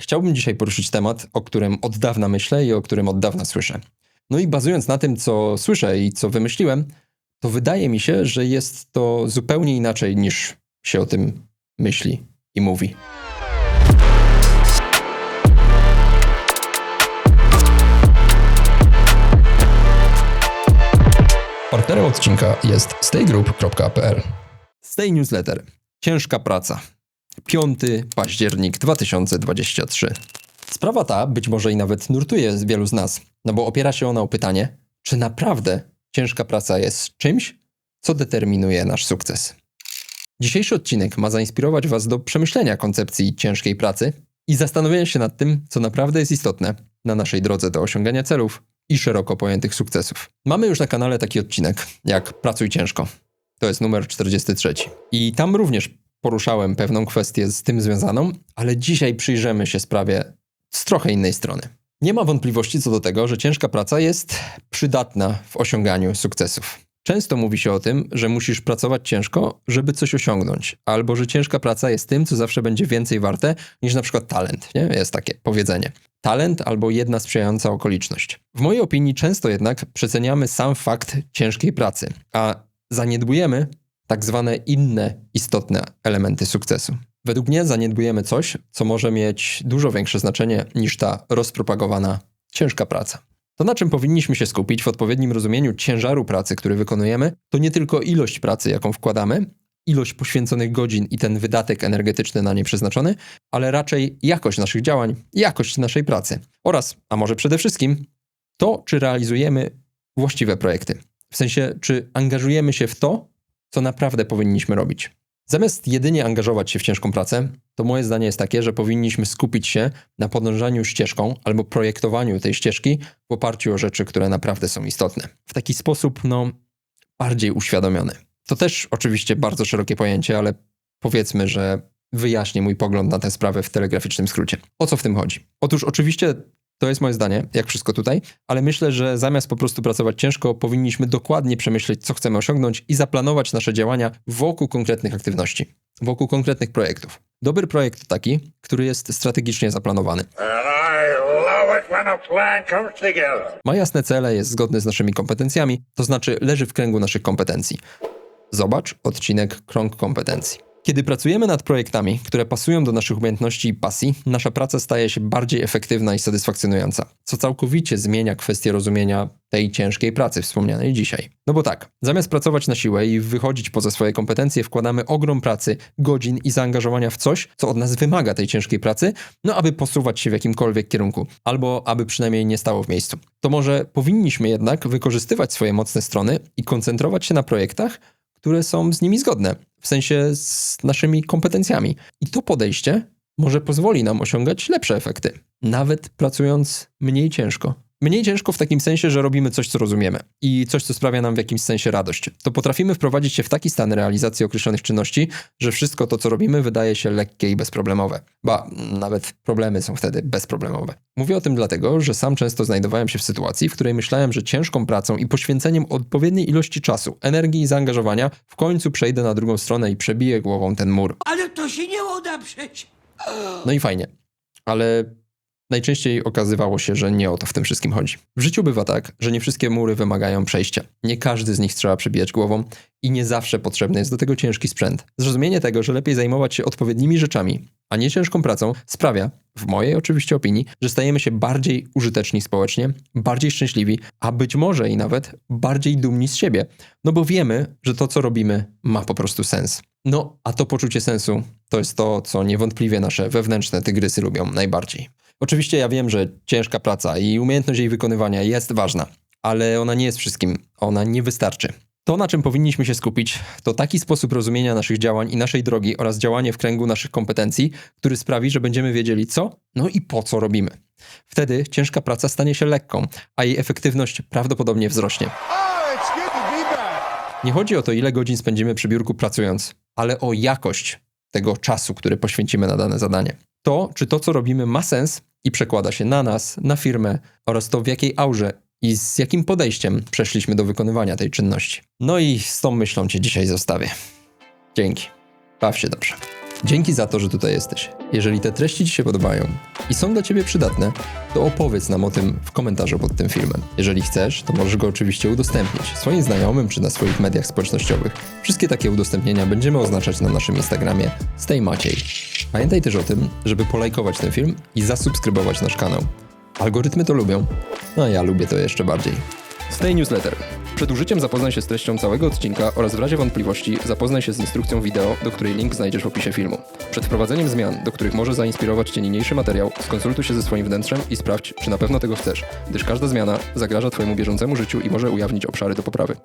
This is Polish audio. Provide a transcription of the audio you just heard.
Chciałbym dzisiaj poruszyć temat, o którym od dawna myślę i o którym od dawna słyszę. No i bazując na tym, co słyszę i co wymyśliłem, to wydaje mi się, że jest to zupełnie inaczej niż się o tym myśli i mówi. Partnerem odcinka jest staygroup.pl. Stay Newsletter. Ciężka praca. 5 październik 2023. Sprawa ta być może i nawet nurtuje wielu z nas, no bo opiera się ona o pytanie, czy naprawdę ciężka praca jest czymś, co determinuje nasz sukces. Dzisiejszy odcinek ma zainspirować Was do przemyślenia koncepcji ciężkiej pracy i zastanowienia się nad tym, co naprawdę jest istotne na naszej drodze do osiągania celów i szeroko pojętych sukcesów. Mamy już na kanale taki odcinek, jak Pracuj ciężko. To jest numer 43. I tam również poruszałem pewną kwestię z tym związaną, ale dzisiaj przyjrzymy się sprawie z trochę innej strony. Nie ma wątpliwości co do tego, że ciężka praca jest przydatna w osiąganiu sukcesów. Często mówi się o tym, że musisz pracować ciężko, żeby coś osiągnąć, albo że ciężka praca jest tym, co zawsze będzie więcej warte niż na przykład talent. Nie? Jest takie powiedzenie. Talent albo jedna sprzyjająca okoliczność. W mojej opinii często jednak przeceniamy sam fakt ciężkiej pracy, a zaniedbujemy tak zwane inne istotne elementy sukcesu. Według mnie zaniedbujemy coś, co może mieć dużo większe znaczenie niż ta rozpropagowana ciężka praca. To, na czym powinniśmy się skupić w odpowiednim rozumieniu ciężaru pracy, który wykonujemy, to nie tylko ilość pracy, jaką wkładamy, ilość poświęconych godzin i ten wydatek energetyczny na nie przeznaczony, ale raczej jakość naszych działań, jakość naszej pracy oraz, a może przede wszystkim, to, czy realizujemy właściwe projekty. W sensie, czy angażujemy się w to, co naprawdę powinniśmy robić. Zamiast jedynie angażować się w ciężką pracę, to moje zdanie jest takie, że powinniśmy skupić się na podążaniu ścieżką albo projektowaniu tej ścieżki w oparciu o rzeczy, które naprawdę są istotne. W taki sposób, no, bardziej uświadomiony. To też oczywiście bardzo szerokie pojęcie, ale powiedzmy, że wyjaśnię mój pogląd na tę sprawę w telegraficznym skrócie. O co w tym chodzi? Otóż oczywiście to jest moje zdanie, jak wszystko tutaj, ale myślę, że zamiast po prostu pracować ciężko, powinniśmy dokładnie przemyśleć, co chcemy osiągnąć i zaplanować nasze działania wokół konkretnych aktywności, wokół konkretnych projektów. Dobry projekt to taki, który jest strategicznie zaplanowany. Ma jasne cele, jest zgodny z naszymi kompetencjami, to znaczy leży w kręgu naszych kompetencji. Zobacz odcinek Krąg kompetencji. Kiedy pracujemy nad projektami, które pasują do naszych umiejętności i pasji, nasza praca staje się bardziej efektywna i satysfakcjonująca, co całkowicie zmienia kwestię rozumienia tej ciężkiej pracy wspomnianej dzisiaj. No bo tak, zamiast pracować na siłę i wychodzić poza swoje kompetencje, wkładamy ogrom pracy, godzin i zaangażowania w coś, co od nas wymaga tej ciężkiej pracy, no aby posuwać się w jakimkolwiek kierunku, albo aby przynajmniej nie stało w miejscu. To może powinniśmy jednak wykorzystywać swoje mocne strony i koncentrować się na projektach, które są z nimi zgodne, w sensie z naszymi kompetencjami. I to podejście może pozwoli nam osiągać lepsze efekty, nawet pracując mniej ciężko. Mniej ciężko w takim sensie, że robimy coś, co rozumiemy i coś, co sprawia nam w jakimś sensie radość. To potrafimy wprowadzić się w taki stan realizacji określonych czynności, że wszystko to, co robimy, wydaje się lekkie i bezproblemowe. Ba, nawet problemy są wtedy bezproblemowe. Mówię o tym dlatego, że sam często znajdowałem się w sytuacji, w której myślałem, że ciężką pracą i poświęceniem odpowiedniej ilości czasu, energii i zaangażowania w końcu przejdę na drugą stronę i przebiję głową ten mur. Ale to się nie uda przecież. No i fajnie. Ale najczęściej okazywało się, że nie o to w tym wszystkim chodzi. W życiu bywa tak, że nie wszystkie mury wymagają przejścia. Nie każdy z nich trzeba przebijać głową i nie zawsze potrzebny jest do tego ciężki sprzęt. Zrozumienie tego, że lepiej zajmować się odpowiednimi rzeczami, a nie ciężką pracą, sprawia, w mojej oczywiście opinii, że stajemy się bardziej użyteczni społecznie, bardziej szczęśliwi, a być może i nawet bardziej dumni z siebie. No bo wiemy, że to, co robimy, ma po prostu sens. No, a to poczucie sensu to jest to, co niewątpliwie nasze wewnętrzne tygrysy lubią najbardziej. Oczywiście ja wiem, że ciężka praca i umiejętność jej wykonywania jest ważna, ale ona nie jest wszystkim, ona nie wystarczy. To, na czym powinniśmy się skupić, to taki sposób rozumienia naszych działań i naszej drogi oraz działanie w kręgu naszych kompetencji, który sprawi, że będziemy wiedzieli co, no i po co robimy. Wtedy ciężka praca stanie się lekką, a jej efektywność prawdopodobnie wzrośnie. Oh. Nie chodzi o to, ile godzin spędzimy przy biurku pracując, ale o jakość tego czasu, który poświęcimy na dane zadanie. To, czy to, co robimy, ma sens i przekłada się na nas, na firmę oraz to, w jakiej aurze i z jakim podejściem przeszliśmy do wykonywania tej czynności. No i z tą myślą Cię dzisiaj zostawię. Dzięki. Baw się dobrze. Dzięki za to, że tutaj jesteś. Jeżeli te treści Ci się podobają i są dla Ciebie przydatne, to opowiedz nam o tym w komentarzu pod tym filmem. Jeżeli chcesz, to możesz go oczywiście udostępnić swoim znajomym czy na swoich mediach społecznościowych. Wszystkie takie udostępnienia będziemy oznaczać na naszym Instagramie Stay Maciej. Pamiętaj też o tym, żeby polajkować ten film i zasubskrybować nasz kanał. Algorytmy to lubią, no a ja lubię to jeszcze bardziej. Stay Newsletter. Przed użyciem zapoznaj się z treścią całego odcinka oraz w razie wątpliwości zapoznaj się z instrukcją wideo, do której link znajdziesz w opisie filmu. Przed wprowadzeniem zmian, do których może zainspirować Cię niniejszy materiał, skonsultuj się ze swoim wnętrzem i sprawdź, czy na pewno tego chcesz, gdyż każda zmiana zagraża Twojemu bieżącemu życiu i może ujawnić obszary do poprawy.